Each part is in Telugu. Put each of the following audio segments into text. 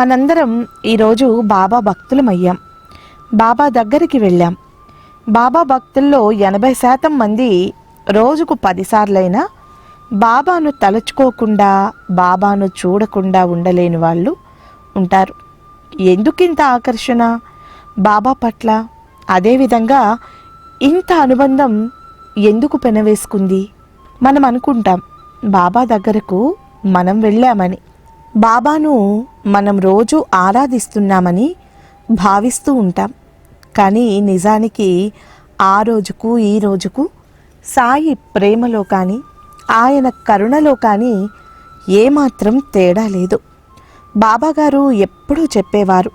మనందరం ఈరోజు బాబా భక్తులమయ్యాం. బాబా దగ్గరికి వెళ్ళాం. బాబా భక్తుల్లో ఎనభై శాతం మంది రోజుకు పదిసార్లైనా బాబాను తలుచుకోకుండా బాబాను చూడకుండా ఉండలేని వాళ్ళు ఉంటారు. ఎందుకింత ఆకర్షణ? బాబా పట్ల అదేవిధంగా ఇంత అనుబంధం ఎందుకు పెనవేసుకుంది? మనం అనుకుంటాం బాబా దగ్గరకు మనం వెళ్ళామని. బాబాను మనం రోజు ఆరాధిస్తున్నామని భావిస్తూ ఉంటాం. కానీ నిజానికి ఆ రోజుకు ఈ రోజుకు సాయి ప్రేమలో కానీ ఆయన కరుణలో కానీ ఏమాత్రం తేడా లేదు. బాబాగారు ఎప్పుడూ చెప్పేవారు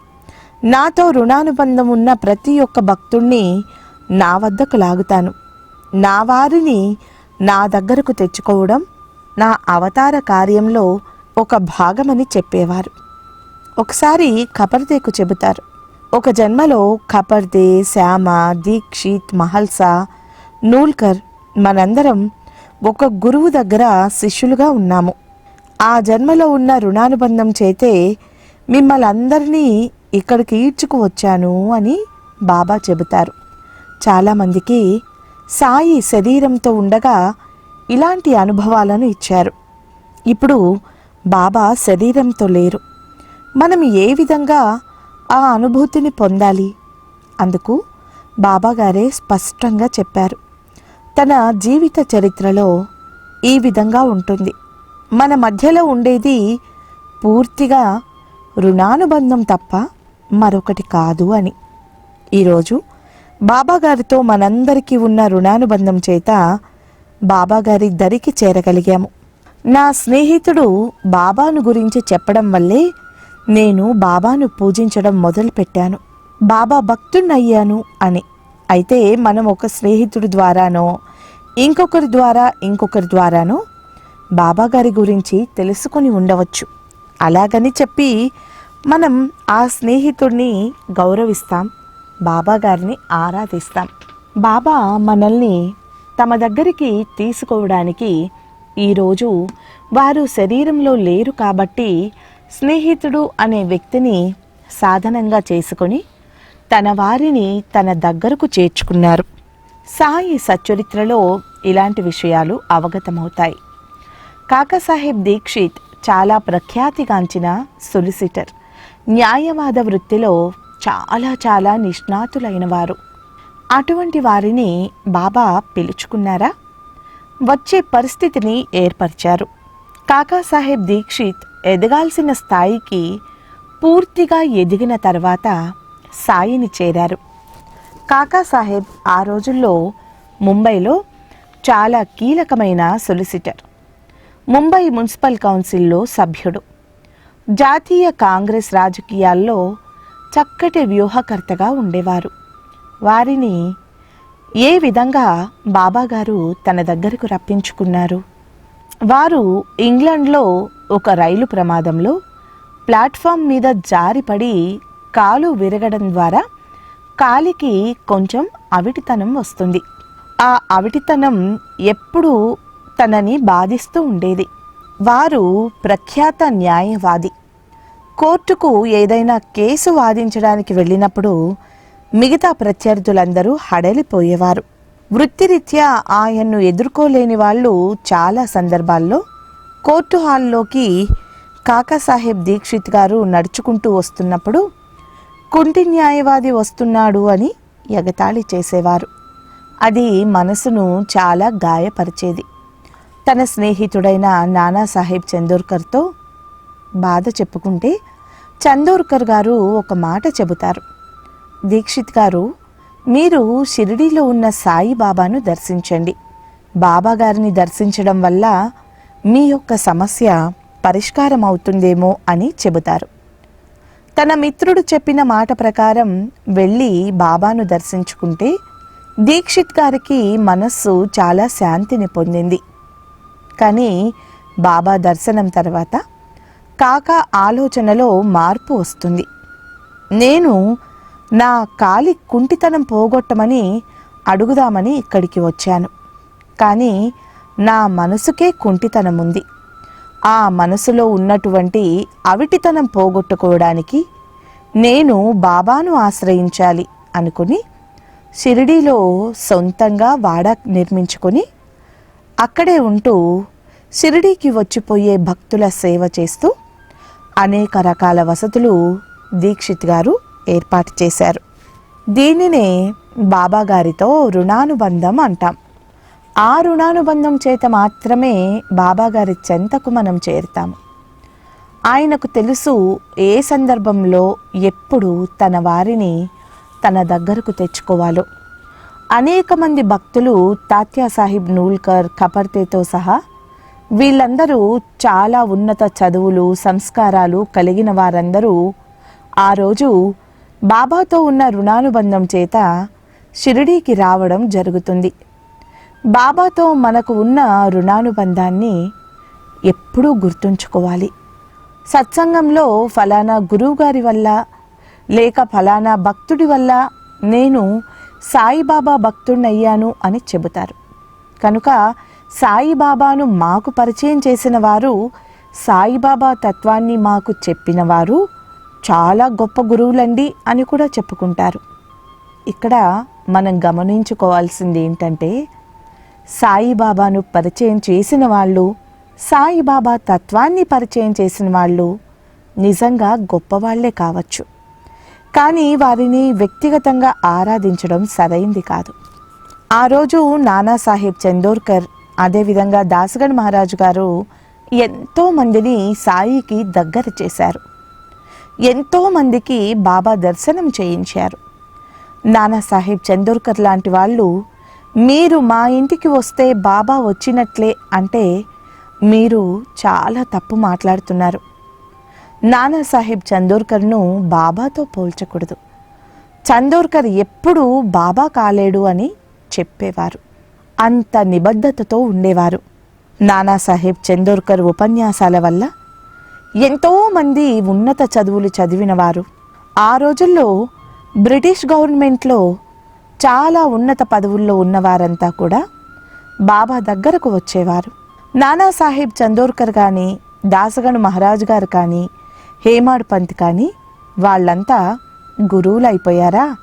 నాతో రుణానుబంధం ఉన్న ప్రతి ఒక్క భక్తుణ్ణి నా వద్దకు లాగుతాను. నా వారిని నా దగ్గరకు తెచ్చుకోవడం నా అవతార కార్యంలో ఒక భాగమని చెప్పేవారు. ఒకసారి కపర్దేకు చెబుతారు. ఒక జన్మలో కపర్దే శ్యామ దీక్షిత్ మహల్సా నూల్కర్ మనందరం ఒక గురువు దగ్గర శిష్యులుగా ఉన్నాము. ఆ జన్మలో ఉన్న రుణానుబంధం చేతే మిమ్మల్ని అందరినీ ఇక్కడికి ఈడ్చుకు వచ్చాను అని బాబా చెబుతారు. చాలామందికి సాయి శరీరంతో ఉండగా ఇలాంటి అనుభవాలను ఇచ్చారు. ఇప్పుడు బాబా శరీరంతో లేరు. మనం ఏ విధంగా ఆ అనుభూతిని పొందాలి? అందుకు బాబాగారే స్పష్టంగా చెప్పారు. తన జీవిత చరిత్రలో ఈ విధంగా ఉంటుంది. మన మధ్యలో ఉండేది పూర్తిగా రుణానుబంధం తప్ప మరొకటి కాదు అని. ఈరోజు బాబాగారితో మనందరికీ ఉన్న రుణానుబంధం చేత బాబాగారి దరికి చేరగలిగాము. నా స్నేహితుడు బాబాను గురించి చెప్పడం వల్లే నేను బాబాను పూజించడం మొదలుపెట్టాను. బాబా భక్తున్నయ్యాను అని. అయితే మనం ఒక స్నేహితుడి ద్వారానో ఇంకొకరి ద్వారా ఇంకొకరి ద్వారానో బాబాగారి గురించి తెలుసుకొని ఉండవచ్చు. అలాగని చెప్పి మనం ఆ స్నేహితుడిని గౌరవిస్తాం బాబాగారిని ఆరాధిస్తాం. బాబా మనల్ని తమ దగ్గరికి తీసుకోవడానికి ఈరోజు వారు శరీరంలో లేరు కాబట్టి స్నేహితుడు అనే వ్యక్తిని సాధనంగా చేసుకొని తన వారిని తన దగ్గరకు చేర్చుకున్నారు. సాయి సచ్చరిత్రలో ఇలాంటి విషయాలు అవగతమవుతాయి. కాకాసాహెబ్ దీక్షిత్ చాలా ప్రఖ్యాతిగాంచిన సొలిసిటర్ న్యాయవాద వృత్తిలో చాలా చాలా నిష్ణాతులైన వారు అటువంటి వారిని బాబా పిలుచుకున్నారా? వచ్చే పరిస్థితిని ఏర్పరిచారు. కాకాసాహెబ్ దీక్షిత్ ఎదగాల్సిన స్థాయికి పూర్తిగా ఎదిగిన తర్వాత సాయిని చేరారు. కాకాసాహెబ్ ఆ రోజుల్లో ముంబైలో చాలా కీలకమైన సొలిసిటర్ ముంబై మున్సిపల్ కౌన్సిల్లో సభ్యుడు జాతీయ కాంగ్రెస్ రాజకీయాల్లో చక్కటి వ్యూహకర్తగా ఉండేవారు. వారిని ఏ విధంగా బాబాగారు తన దగ్గరకు రప్పించుకున్నారు? వారు ఇంగ్లండ్లో ఒక రైలు ప్రమాదంలో ప్లాట్ఫామ్ మీద జారిపడి కాలు విరగడం ద్వారా కాలికి కొంచెం అవిటితనం వస్తుంది. ఆ అవిటితనం ఎప్పుడూ తనని బాధిస్తూ ఉండేది. వారు ప్రఖ్యాత న్యాయవాది. కోర్టుకు ఏదైనా కేసు వాదించడానికి వెళ్ళినప్పుడు మిగతా ప్రత్యర్థులందరూ హడలిపోయేవారు. వృత్తిరీత్యా ఆయన్ను ఎదుర్కోలేని వాళ్ళు చాలా సందర్భాల్లో కోర్టు హాల్లోకి కాకాసాహెబ్ దీక్షిత్ గారు నడుచుకుంటూ వస్తున్నప్పుడు కుంటి న్యాయవాది వస్తున్నాడు అని ఎగతాళి చేసేవారు. అది మనసును చాలా గాయపరిచేది. తన స్నేహితుడైన నానాసాహెబ్ చందోర్కర్తో బాధ చెప్పుకుంటే చందోర్కర్ గారు ఒక మాట చెబుతారు. దీక్షిత్ గారు మీరు షిరిడీలో ఉన్న సాయి బాబాను దర్శించండి. బాబా గారిని దర్శించడం వల్ల మీ యొక్క సమస్య పరిష్కారం అవుతుందేమో అని చెబుతారు. తన మిత్రుడు చెప్పిన మాట ప్రకారం వెళ్ళి బాబాను దర్శించుకుంటే దీక్షిత్ గారికి మనస్సు చాలా శాంతిని పొందింది. కానీ బాబా దర్శనం తర్వాత కాకా ఆలోచనలో మార్పు వస్తుంది. నేను నా కాలి కుంటితనం పోగొట్టమని అడుగుదామని ఇక్కడికి వచ్చాను. కానీ నా మనసుకే కుంటితనం ఉంది ఆ మనసులో ఉన్నటువంటి అవిటితనం పోగొట్టుకోవడానికి నేను బాబాను ఆశ్రయించాలి అనుకుని షిరిడీలో సొంతంగా వాడ నిర్మించుకొని అక్కడే ఉంటూ షిరిడీకి వచ్చిపోయే భక్తుల సేవ చేస్తూ అనేక రకాల వసతులు దీక్షిత్ గారు ఏర్పాటు చేశారు. దీనినే బాబాగారితో రుణానుబంధం అంటాం. ఆ రుణానుబంధం చేత మాత్రమే బాబాగారి చెంతకు మనం చేరుతాము ఆయనకు తెలుసు ఏ సందర్భంలో ఎప్పుడు తన వారిని తన దగ్గరకు తెచ్చుకోవాలో. అనేక మంది భక్తులు తాత్యా సాహిబ్ నూల్కర్ కపర్తేతో సహా వీళ్ళందరూ చాలా ఉన్నత చదువులు సంస్కారాలు కలిగిన వారందరూ ఆ రోజు బాబాతో ఉన్న రుణానుబంధం చేత షిరిడీకి రావడం జరుగుతుంది. బాబాతో మనకు ఉన్న రుణానుబంధాన్ని ఎప్పుడూ గుర్తుంచుకోవాలి. సత్సంగంలో ఫలానా గురువుగారి వల్ల లేక ఫలానా భక్తుడి వల్ల నేను సాయిబాబా భక్తుడినయ్యాను అని చెబుతారు. కనుక సాయిబాబాను మాకు పరిచయం చేసిన వారు సాయిబాబా తత్వాన్ని మాకు చెప్పినవారు చాలా గొప్ప గురువులండి అని కూడా చెప్పుకుంటారు. ఇక్కడ మనం గమనించుకోవాల్సింది ఏంటంటే సాయిబాబాను పరిచయం చేసిన వాళ్ళు సాయిబాబా తత్వాన్ని పరిచయం చేసిన వాళ్ళు నిజంగా గొప్పవాళ్ళే కావచ్చు. కానీ వారిని వ్యక్తిగతంగా ఆరాధించడం సరైంది కాదు. ఆ రోజు నానాసాహెబ్ చందోర్కర్ అదేవిధంగా దాసగఢ్ మహారాజు గారు ఎంతో మందిని సాయికి దగ్గర చేశారు. ఎంతోమందికి బాబా దర్శనం చేయించారు. నానాసాహెబ్ చందోర్కర్ లాంటి వాళ్ళు మీరు మా ఇంటికి వస్తే బాబా వచ్చినట్లే అంటే మీరు చాలా తప్పు మాట్లాడుతున్నారు. నానాసాహెబ్ చందోర్కర్ను బాబాతో పోల్చకూడదు. చందోర్కర్ ఎప్పుడూ బాబా కాలేడు అని చెప్పేవారు. అంత నిబద్ధతతో ఉండేవారు. నానాసాహెబ్ చందోర్కర్ ఉపన్యాసాల వల్ల ఎంతోమంది ఉన్నత చదువులు చదివినవారు. ఆ రోజుల్లో బ్రిటిష్ గవర్నమెంట్లో చాలా ఉన్నత పదవుల్లో ఉన్నవారంతా కూడా బాబా దగ్గరకు వచ్చేవారు. నానాసాహెబ్ చందోర్కర్ కానీ దాసగణ్ మహారాజ్ గారు కానీ హేమాడ్ పంత్ కానీ వాళ్ళంతా గురువులైపోయారా?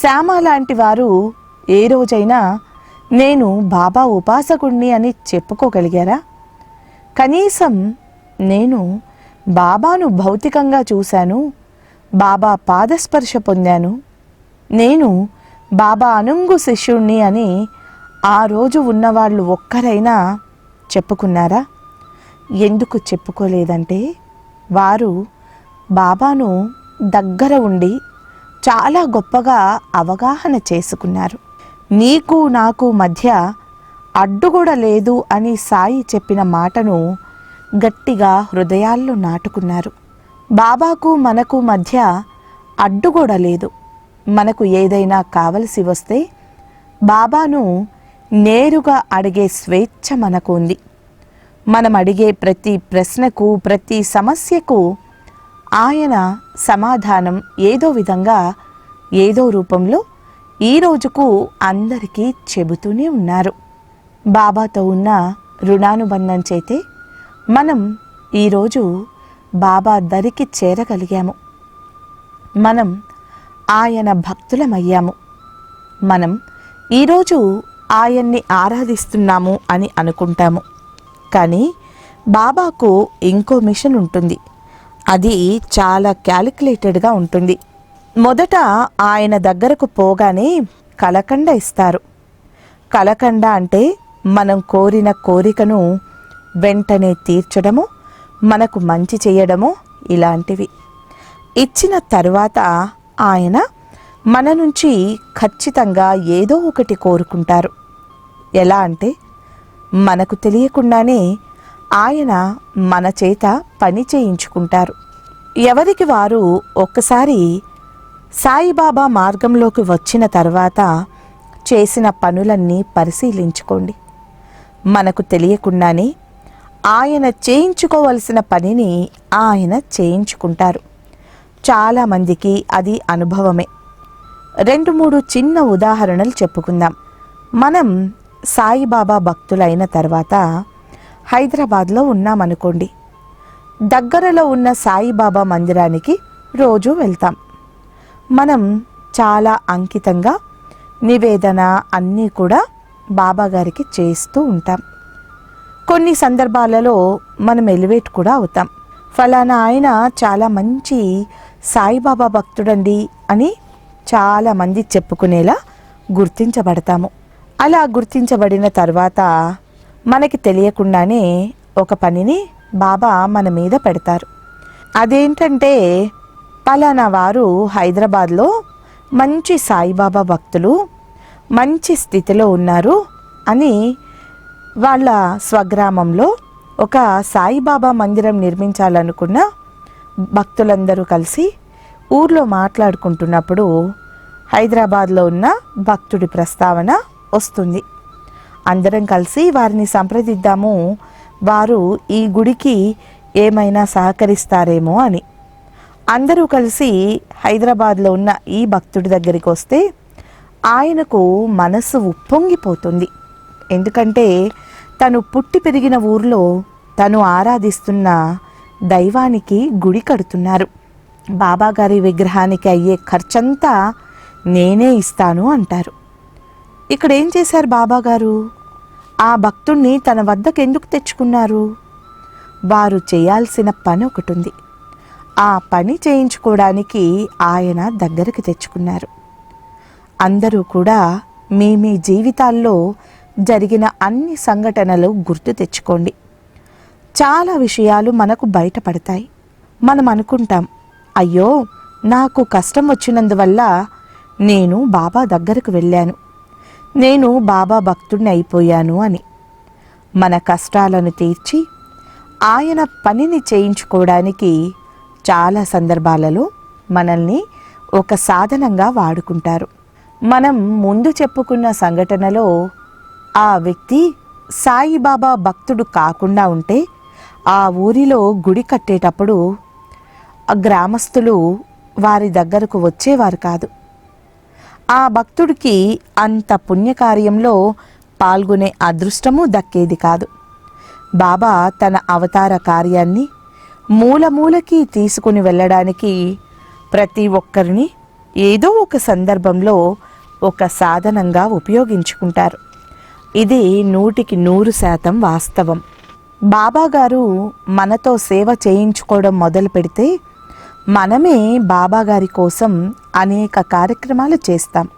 శ్యామ లాంటి వారు ఏ రోజైనా నేను బాబా ఉపాసకుణ్ణి అని చెప్పుకోగలిగారా? కనీసం నేను బాబాను భౌతికంగా చూశాను బాబా పాదస్పర్శ పొందాను. నేను బాబా అనుంగు శిష్యుణ్ణి అని ఆ రోజు ఉన్నవాళ్ళు ఒక్కరైనా చెప్పుకున్నారా? ఎందుకు చెప్పుకోలేదంటే వారు బాబాను దగ్గర ఉండి చాలా గొప్పగా అవగాహన చేసుకున్నారు. నీకు నాకు మధ్య అడ్డు కూడా లేదు అని సాయి చెప్పిన మాటను గట్టిగా హృదయాల్లో నాటుకున్నారు. బాబాకు మనకు మధ్య అడ్డుగోడ లేదు. మనకు ఏదైనా కావలసి వస్తే బాబాను నేరుగా అడిగే స్వేచ్ఛ మనకు ఉంది. మనం అడిగే ప్రతి ప్రశ్నకు ప్రతి సమస్యకు ఆయన సమాధానం ఏదో విధంగా ఏదో రూపంలో ఈ రోజుకు అందరికీ చెబుతూనే ఉన్నారు. బాబాతో ఉన్న రుణానుబంధం చేతే మనం ఈరోజు బాబా దరికి చేరగలిగాము. మనం ఆయన భక్తులమయ్యాము. మనం ఈరోజు ఆయన్ని ఆరాధిస్తున్నాము అని అనుకుంటాము. కానీ బాబాకు ఇంకో మిషన్ ఉంటుంది. అది చాలా క్యాలిక్యులేటెడ్గా ఉంటుంది. మొదట ఆయన దగ్గరకు పోగానే కలకండ ఇస్తారు. కలకండ అంటే మనం కోరిన కోరికను వెంటనే తీర్చడము మనకు మంచి చేయడము ఇలాంటివి. ఇచ్చిన తరువాత ఆయన మన నుంచి ఖచ్చితంగా ఏదో ఒకటి కోరుకుంటారు. ఎలా అంటే మనకు తెలియకుండానే ఆయన మన చేత పని చేయించుకుంటారు. ఎవరికి వారు ఒక్కసారి సాయిబాబా మార్గంలోకి వచ్చిన తర్వాత చేసిన పనులన్నీ పరిశీలించుకోండి. మనకు తెలియకుండానే ఆయన చేయించుకోవలసిన పనిని ఆయన చేయించుకుంటారు. చాలామందికి అది అనుభవమే. రెండు మూడు చిన్న ఉదాహరణలు చెప్పుకుందాం. మనం సాయిబాబా భక్తులైన తర్వాత హైదరాబాద్లో ఉన్నామనుకోండి. దగ్గరలో ఉన్న సాయిబాబా మందిరానికి రోజు వెళ్తాం. మనం చాలా అంకితంగా నివేదన అన్నీ కూడా బాబాగారికి చేస్తూ ఉంటాం. కొన్ని సందర్భాలలో మనం ఎలివేట్ కూడా అవుతాం. ఫలానా ఆయన చాలా మంచి సాయిబాబా భక్తుడండి అని చాలామంది చెప్పుకునేలా గుర్తించబడతాము. అలా గుర్తించబడిన తర్వాత మనకి తెలియకుండానే ఒక పనిని బాబా మన మీద పెడతారు. అదేంటంటే పలానా వారు హైదరాబాద్లో మంచి సాయిబాబా భక్తులు మంచి స్థితిలో ఉన్నారు అని వాళ్ళ స్వగ్రామంలో ఒక సాయిబాబా మందిరం నిర్మించాలనుకున్న భక్తులందరూ కలిసి ఊర్లో మాట్లాడుకుంటున్నప్పుడు హైదరాబాద్లో ఉన్న భక్తుడి ప్రస్తావన వస్తుంది. అందరం కలిసి వారిని సంప్రదిద్దాము. వారు ఈ గుడికి ఏమైనా సహకరిస్తారేమో అని. అందరూ కలిసి హైదరాబాద్లో ఉన్న ఈ భక్తుడి దగ్గరికి వస్తే ఆయనకు మనసు ఉప్పొంగిపోతుంది. ఎందుకంటే తను పుట్టి పెరిగిన ఊర్లో తను ఆరాధిస్తున్న దైవానికి గుడి కడుతున్నారు. బాబాగారి విగ్రహానికి అయ్యే ఖర్చంతా నేనే ఇస్తాను అంటారు. ఇక్కడ ఏం చేశారు బాబాగారు? ఆ భక్తుణ్ణి తన వద్దకు ఎందుకు తెచ్చుకున్నారు? వారు చేయాల్సిన పని ఒకటి ఉంది ఆ పని చేయించుకోవడానికి ఆయన దగ్గరికి తెచ్చుకున్నారు. అందరూ కూడా మీ మీ జీవితాల్లో జరిగిన అన్ని సంఘటనలు గుర్తు తెచ్చుకోండి. చాలా విషయాలు మనకు బయటపడతాయి. మనం అనుకుంటాం అయ్యో నాకు కష్టం వచ్చినందువల్ల నేను బాబా దగ్గరకు వెళ్ళాను. నేను బాబా భక్తుడిని అయిపోయాను అని. మన కష్టాలను తీర్చి ఆయన పనిని చేయించుకోవడానికి చాలా సందర్భాలలో మనల్ని ఒక సాధనంగా వాడుకుంటారు. మనం ముందు చెప్పుకున్న సంఘటనలో ఆ వ్యక్తి సాయిబాబా భక్తుడు కాకుండా ఉంటే ఆ ఊరిలో గుడి కట్టేటప్పుడు ఆ గ్రామస్తులు వారి దగ్గరకు వచ్చేవారు కాదు. ఆ భక్తుడికి అంత పుణ్యకార్యంలో పాల్గొనే అదృష్టము దక్కేది కాదు. బాబా తన అవతార కార్యాన్ని మూలమూలకి తీసుకుని వెళ్ళడానికి ప్రతి ఒక్కరిని ఏదో ఒక సందర్భంలో ఒక సాధనంగా ఉపయోగించుకుంటారు. ఇది నూటికి నూరు శాతం వాస్తవం. బాబాగారు మనతో సేవ చేయించుకోవడం మొదలు పెడితే మనమే బాబాగారి కోసం అనేక కార్యక్రమాలు చేస్తాం.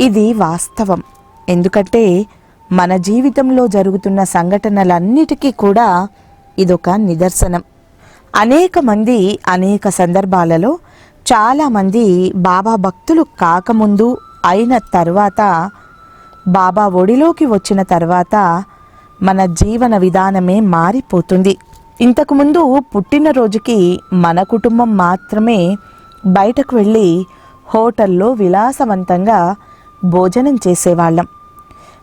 ఇది వాస్తవం. ఎందుకంటే మన జీవితంలో జరుగుతున్న సంఘటనలన్నిటికీ కూడా ఇదొక నిదర్శనం. అనేక మంది అనేక సందర్భాలలో చాలామంది బాబా భక్తులు కాకముందు అయిన తర్వాత బాబా ఒడిలోకి వచ్చిన తర్వాత మన జీవన విధానమే మారిపోతుంది. ఇంతకుముందు పుట్టినరోజుకి మన కుటుంబం మాత్రమే బయటకు వెళ్ళి హోటల్లో విలాసవంతంగా భోజనం చేసేవాళ్ళం.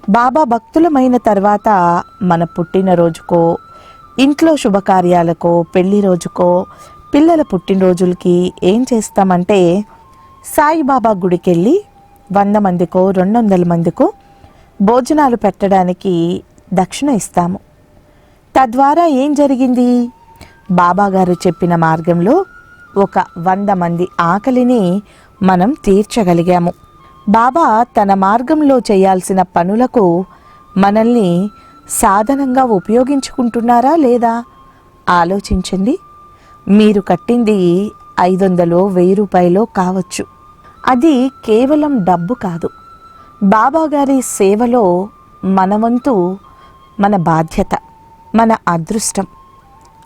బాబా భక్తులమైన తర్వాత మన పుట్టినరోజుకో ఇంట్లో శుభకార్యాలకో పెళ్ళి రోజుకో పిల్లల పుట్టినరోజులకి ఏం చేస్తామంటే సాయిబాబా గుడికెళ్ళి వంద మందికో రెండు వందల మందికో భోజనాలు పెట్టడానికి దక్షిణ ఇస్తాము. తద్వారా ఏం జరిగింది? బాబాగారు చెప్పిన మార్గంలో ఒక వంద మంది ఆకలిని మనం తీర్చగలిగాము. బాబా తన మార్గంలో చేయాల్సిన పనులకు మనల్ని సాధనంగా ఉపయోగించుకుంటున్నారా లేదా? ఆలోచించండి. మీరు కట్టింది ఐదు వందలో వెయ్యి రూపాయలో కావచ్చు. అది కేవలం డబ్బు కాదు. బాబాగారి సేవలో మన వంతు మన బాధ్యత మన అదృష్టం.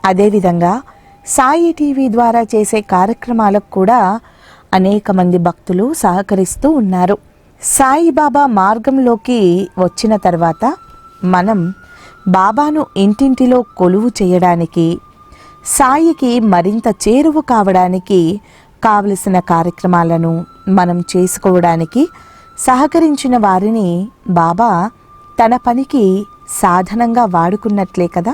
అదేవిధంగా సాయి టీవీ ద్వారా చేసే కార్యక్రమాలకు కూడా అనేక మంది భక్తులు సహకరిస్తూ ఉన్నారు. సాయిబాబా మార్గంలోకి వచ్చిన తర్వాత మనం బాబాను ఇంటింటిలో కొలువు చేయడానికి సాయికి మరింత చేరువు కావడానికి కావలసిన కార్యక్రమాలను మనం చేసుకోవడానికి సహకరించిన వారిని బాబా తన పనికి సాధనంగా వాడుకున్నట్లే కదా?